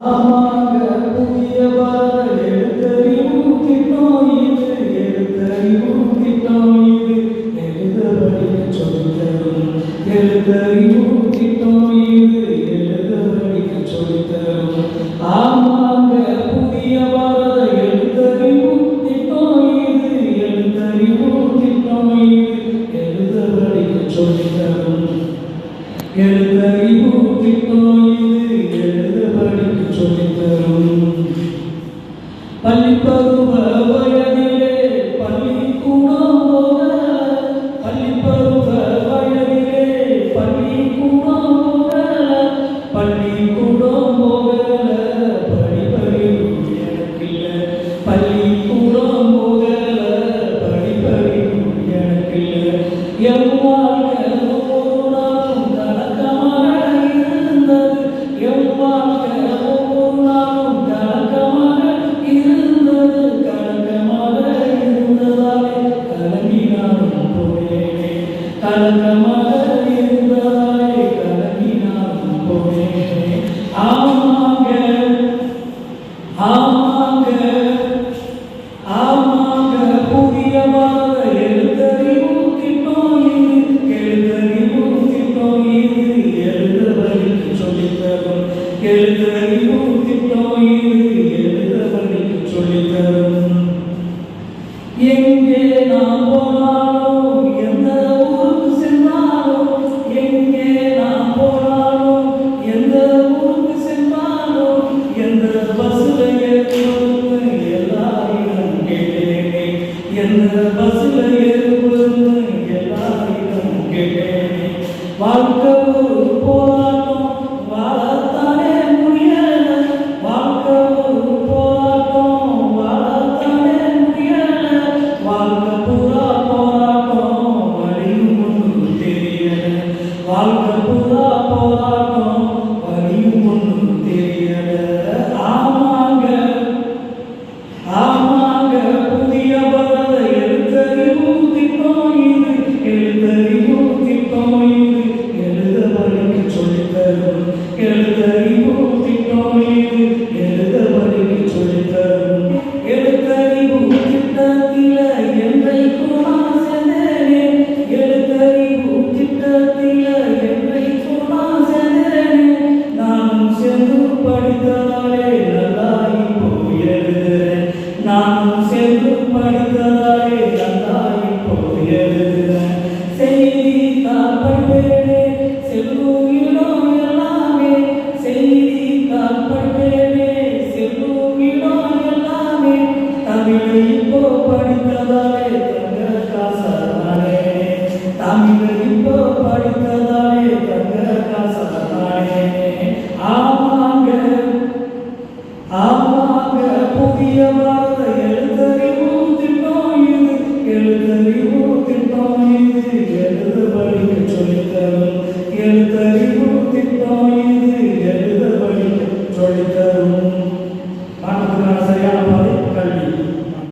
புதிய வரல் எழுத்தறிவும் கிட்டோ இது எழுத்தறிவும் கிட்டோ பள்ளிப்பருவ வயதிலே பள்ளிக்கூடம் போக பள்ளிப்பருவ வயதிலே பள்ளிக்கூடம் போக பள்ளிக்கூடம் போக படிப்பறிவு எனக்கில்லை பள்ளி How long? வாழ்க்கை எழுத்தறிவு திட்டத்தில் ஆமாங்க புதிய